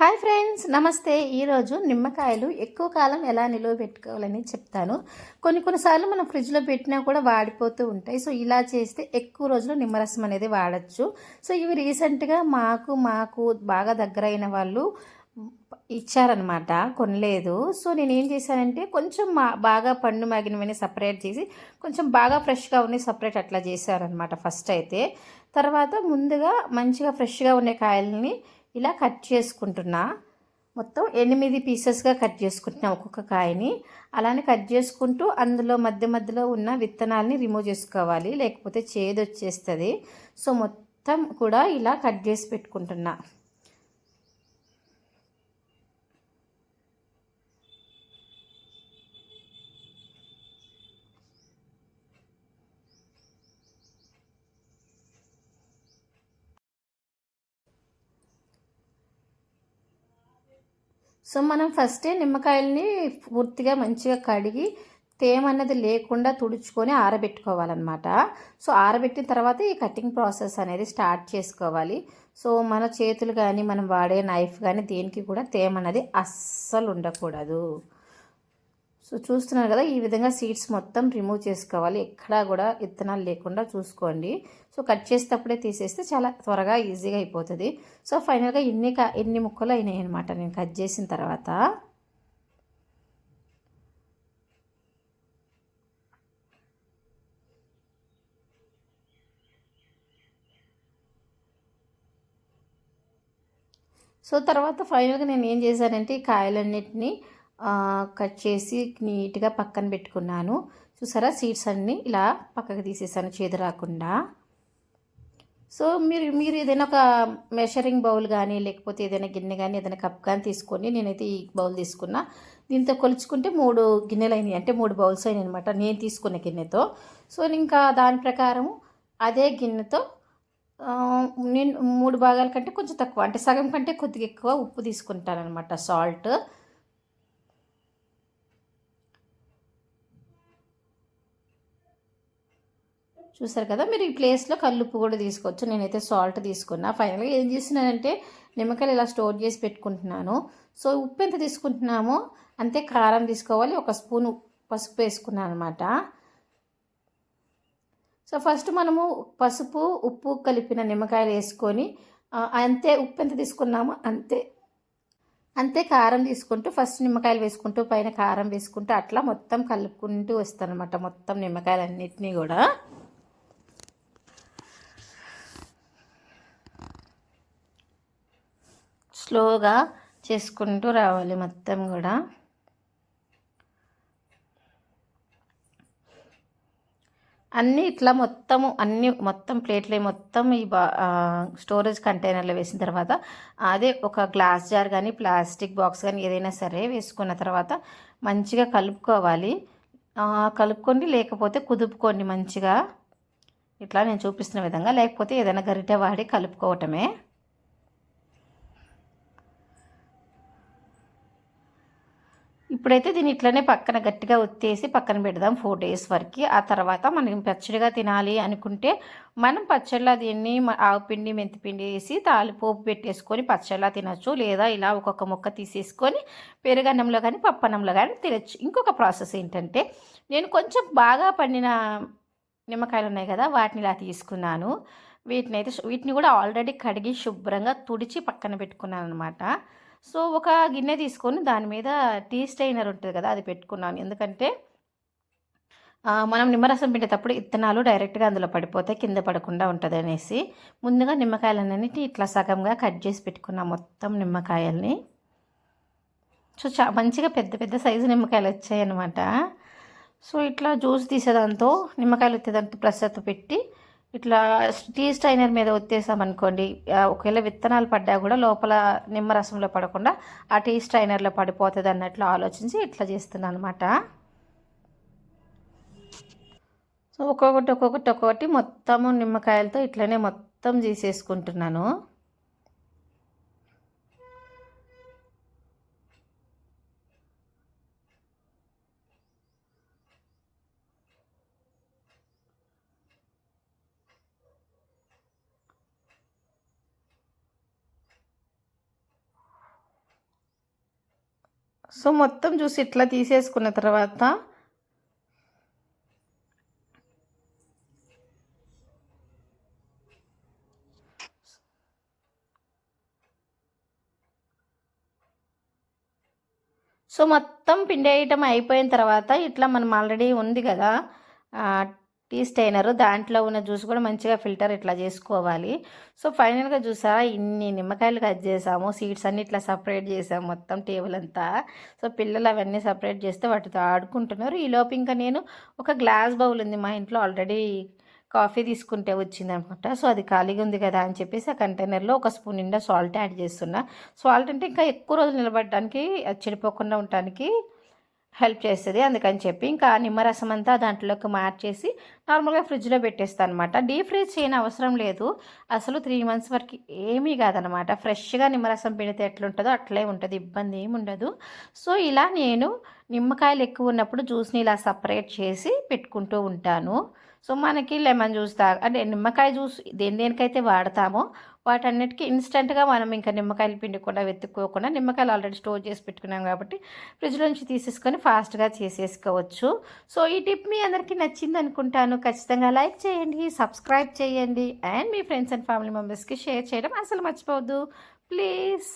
Hi friends నమస్తే. ఈరోజు నిమ్మకాయలు ఎక్కువ కాలం ఎలా నిలువ పెట్టుకోవాలని చెప్తాను. కొన్ని కొన్నిసార్లు మనం ఫ్రిడ్జ్లో పెట్టినా కూడా వాడిపోతూ ఉంటాయి. సో ఇలా చేస్తే ఎక్కువ రోజులు నిమ్మరసం అనేది వాడచ్చు. సో ఇవి రీసెంట్గా మాకు మాకు బాగా దగ్గరైన వాళ్ళు ఇచ్చారనమాట కొనలేదు. సో నేను ఏం చేశానంటే కొంచెం మా బాగా పండు మాగినవన్నీ సపరేట్ చేసి కొంచెం బాగా ఫ్రెష్గా ఉన్నాయి సపరేట్ అట్లా చేశారనమాట ఫస్ట్ అయితే. తర్వాత ముందుగా మంచిగా ఫ్రెష్గా ఉండే కాయల్ని ఇలా కట్ చేసుకుంటున్నా. మొత్తం ఎనిమిది పీసెస్గా కట్ చేసుకుంటున్నా ఒక్కొక్క కాయని. అలానే కట్ చేసుకుంటూ అందులో మధ్య మధ్యలో ఉన్న విత్తనాలని రిమూవ్ చేసుకోవాలి. లేకపోతే చేదు వచ్చేస్తుంది సో మొత్తం కూడా ఇలా కట్ చేసి పెట్టుకుంటున్నా. సో మనం ఫస్టే నిమ్మకాయల్ని పూర్తిగా మంచిగా కడిగి తేమ అన్నది లేకుండా తుడుచుకొని ఆరబెట్టుకోవాలన్నమాట. సో ఆరబెట్టిన తర్వాత ఈ కటింగ్ ప్రాసెస్ అనేది స్టార్ట్ చేసుకోవాలి. సో మన చేతులు కానీ మనం వాడే నైఫ్ కానీ దేనికి కూడా తేమ అనేది అస్సలు ఉండకూడదు. సో చూస్తున్నారు కదా ఈ విధంగా సీడ్స్ మొత్తం రిమూవ్ చేసుకోవాలి. ఎక్కడా కూడా విత్తనాలు లేకుండా చూసుకోండి. సో కట్ చేసేటప్పుడే తీసేస్తే చాలా త్వరగా ఈజీగా అయిపోతుంది. సో ఫైనల్గా ఎన్ని ఎన్ని ముక్కలు అయినాయి అనమాట నేను కట్ చేసిన తర్వాత. సో తర్వాత ఫైనల్గా నేను ఏం చేశానంటే ఈ కాయలన్నింటినీ కట్ చేసి నీట్గా పక్కన పెట్టుకున్నాను. చూసారా? సీడ్స్ అన్నీ ఇలా పక్కకు తీసేసాను చేదు రాకుండా. సో మీరు మీరు ఏదైనా ఒక మెషరింగ్ బౌల్ కానీ లేకపోతే ఏదైనా గిన్నె కానీ ఏదైనా కప్ కానీ తీసుకొని నేనైతే ఈ బౌల్ తీసుకున్నా. దీంతో కొలుచుకుంటే మూడు గిన్నెలు అయినాయి. అంటే మూడు బౌల్స్ అయినాయి అనమాట నేను తీసుకున్న గిన్నెతో. సో ఇంకా దాని ప్రకారం అదే గిన్నెతో నేను మూడు భాగాల కంటే కొంచెం తక్కువ. అంటే సగం కంటే కొద్దిగా ఎక్కువ ఉప్పు తీసుకుంటాను అనమాట సాల్ట్. చూసారు కదా? మీరు ఈ ప్లేస్లో కల్లుప్పు కూడా తీసుకోవచ్చు. నేనైతే సాల్ట్ తీసుకున్నా. ఫైనల్గా ఏం చేసినానంటే నిమ్మకాయలు ఇలా స్టోర్ చేసి పెట్టుకుంటున్నాను. సో ఉప్పు ఎంత తీసుకుంటున్నామో అంతే కారం తీసుకోవాలి. ఒక స్పూన్ పసుపు వేసుకున్నాను అనమాట. సో ఫస్ట్ మనము పసుపు ఉప్పు కలిపిన నిమ్మకాయలు వేసుకొని అంతే ఉప్పు ఎంత తీసుకున్నామో అంతే అంతే కారం తీసుకుంటూ ఫస్ట్ నిమ్మకాయలు వేసుకుంటూ పైన కారం వేసుకుంటూ అట్లా మొత్తం కలుపుకుంటూ వస్తానమాట మొత్తం నిమ్మకాయలన్నింటినీ కూడా. స్లోగా చేసుకుంటూ రావాలి మొత్తం కూడా. అన్నీ ఇట్లా మొత్తము అన్ని మొత్తం ప్లేట్లే మొత్తం ఈ బా స్టోరేజ్ కంటైనర్లో వేసిన తర్వాత అదే ఒక గ్లాస్ జార్ కానీ ప్లాస్టిక్ బాక్స్ కానీ ఏదైనా సరే వేసుకున్న తర్వాత మంచిగా కలుపుకోవాలి. కలుపుకోండి లేకపోతే కుదుపుకోండి మంచిగా. ఇట్లా నేను చూపిస్తున్న విధంగా లేకపోతే ఏదైనా గరిటె వాడి కలుపుకోవటమే. ఇప్పుడైతే దీన్ని ఇట్లనే పక్కన గట్టిగా ఒత్తేసి పక్కన పెడదాం ఫోర్ డేస్ వరకు. ఆ తర్వాత మనం పచ్చడిగా తినాలి అనుకుంటే మనం పచ్చళ్ళ దీన్ని ఆవుపిండి మెంతిపిండి వేసి తాలిపోపు పెట్టేసుకొని పచ్చళ్ళ తినచ్చు. లేదా ఇలా ఒక్కొక్క ముక్క తీసేసుకొని పెరుగన్నంలో కానీ పప్పన్నంలో కానీ తినచ్చు. ఇంకొక ప్రాసెస్ ఏంటంటే నేను కొంచెం బాగా పండిన నిమ్మకాయలు ఉన్నాయి కదా వాటిని ఇలా తీసుకున్నాను. వీటిని అయితే వీటిని కూడా ఆల్రెడీ కడిగి శుభ్రంగా తుడిచి పక్కన పెట్టుకున్నాను అనమాట సో ఒక గిన్నె తీసుకొని దాని మీద టీ స్టైనర్ ఉంటుంది కదా అది పెట్టుకున్నాను. ఎందుకంటే మనం నిమ్మరసం పిండేటప్పుడు ఇత్తనాలు డైరెక్ట్గా అందులో పడిపోతే కింద పడకుండా ఉంటుంది అనేసి ముందుగా నిమ్మకాయలన్నిటి ఇట్లా సగంగా కట్ చేసి పెట్టుకున్నాం మొత్తం నిమ్మకాయల్ని. సో చా మంచిగా పెద్ద పెద్ద సైజు నిమ్మకాయలు వచ్చాయి అనమాట సో ఇట్లా జ్యూస్ తీసేదాంతో నిమ్మకాయలు వచ్చేదాంతో ప్రెషర్తో పెట్టి ఇట్లా టీ స్టైనర్ మీద ఒత్తేసామనుకోండి ఒకవేళ విత్తనాలు పడ్డా కూడా లోపల నిమ్మరసంలో పడకుండా ఆ టీ స్టైనర్లో పడిపోతుంది అన్నట్లు ఆలోచించి ఇట్లా చేస్తున్నాను అనమాట సో ఒక్కొక్కటి ఒక్కొక్కటి ఒక్కొక్కటి మొత్తము నిమ్మకాయలతో ఇట్లనే మొత్తం చేసేసుకుంటున్నాను సో మొత్తం చూసి ఇట్లా తీసేసుకున్న తర్వాత సో మొత్తం పిండి ఐటమ్ అయిపోయిన తర్వాత ఇట్లా మనం ఆల్రెడీ ఉంది కదా టీ స్టైనర్ దాంట్లో ఉన్న జ్యూస్ కూడా మంచిగా ఫిల్టర్ ఇట్లా చేసుకోవాలి. సో ఫైనల్గా చూసారా ఇన్ని నిమ్మకాయలు కట్ చేసాము సీడ్స్ అన్ని ఇట్లా సపరేట్ చేసాము మొత్తం టేబుల్ అంతా. సో పిల్లలు అవన్నీ సపరేట్ చేస్తే వాటితో ఆడుకుంటున్నారు. ఈ లోపు ఇంకా నేను ఒక గ్లాస్ బౌల్ ఉంది మా ఇంట్లో ఆల్రెడీ కాఫీ తీసుకుంటే వచ్చిందనమాట. సో అది ఖాళీగా ఉంది కదా అని చెప్పేసి ఆ కంటైనర్లో ఒక స్పూన్ నిండా సాల్ట్ యాడ్ చేస్తున్నా. సాల్ట్ అంటే ఇంకా ఎక్కువ రోజులు నిలబడడానికి అది చెడిపోకుండా ఉండటానికి హెల్ప్ చేస్తుంది. అందుకని చెప్పి ఇంకా నిమ్మరసం అంతా దాంట్లోకి మార్చేసి నార్మల్గా ఫ్రిడ్జ్లో పెట్టేస్తాను అనమాట డీప్ ఫ్రీజ్ చేయని అవసరం లేదు. అసలు త్రీ మంత్స్ వరకు ఏమీ కాదనమాట. ఫ్రెష్గా నిమ్మరసం పిండితే ఎట్లుంటుందో అట్లే ఉంటుంది. ఇబ్బంది ఏమి ఉండదు. సో ఇలా నేను నిమ్మకాయలు ఎక్కువ ఉన్నప్పుడు జ్యూస్ని ఇలా సపరేట్ చేసి పెట్టుకుంటూ ఉంటాను. సో మనకి లెమన్ జ్యూస్ తా అంటే నిమ్మకాయ జ్యూస్ దేని దేనికైతే వాడతామో వాటన్నిటికీ ఇన్స్టెంట్గా మనం ఇంకా నిమ్మకాయలు కూడా వెతుక్కోకుండా నిమ్మకాయలు ఆల్రెడీ స్టోర్ చేసి పెట్టుకున్నాం కాబట్టి ఫ్రిడ్జ్ నుంచి తీసేసుకొని ఫాస్ట్గా చేసేసుకోవచ్చు. సో ఈ టిప్ మీ అందరికీ నచ్చింది అనుకుంటాను. ఖచ్చితంగా లైక్ చేయండి సబ్స్క్రైబ్ చేయండి. అండ్ మీ ఫ్రెండ్స్ అండ్ ఫ్యామిలీ మెంబర్స్కి షేర్ చేయడం అసలు మర్చిపోవద్దు. ప్లీజ్.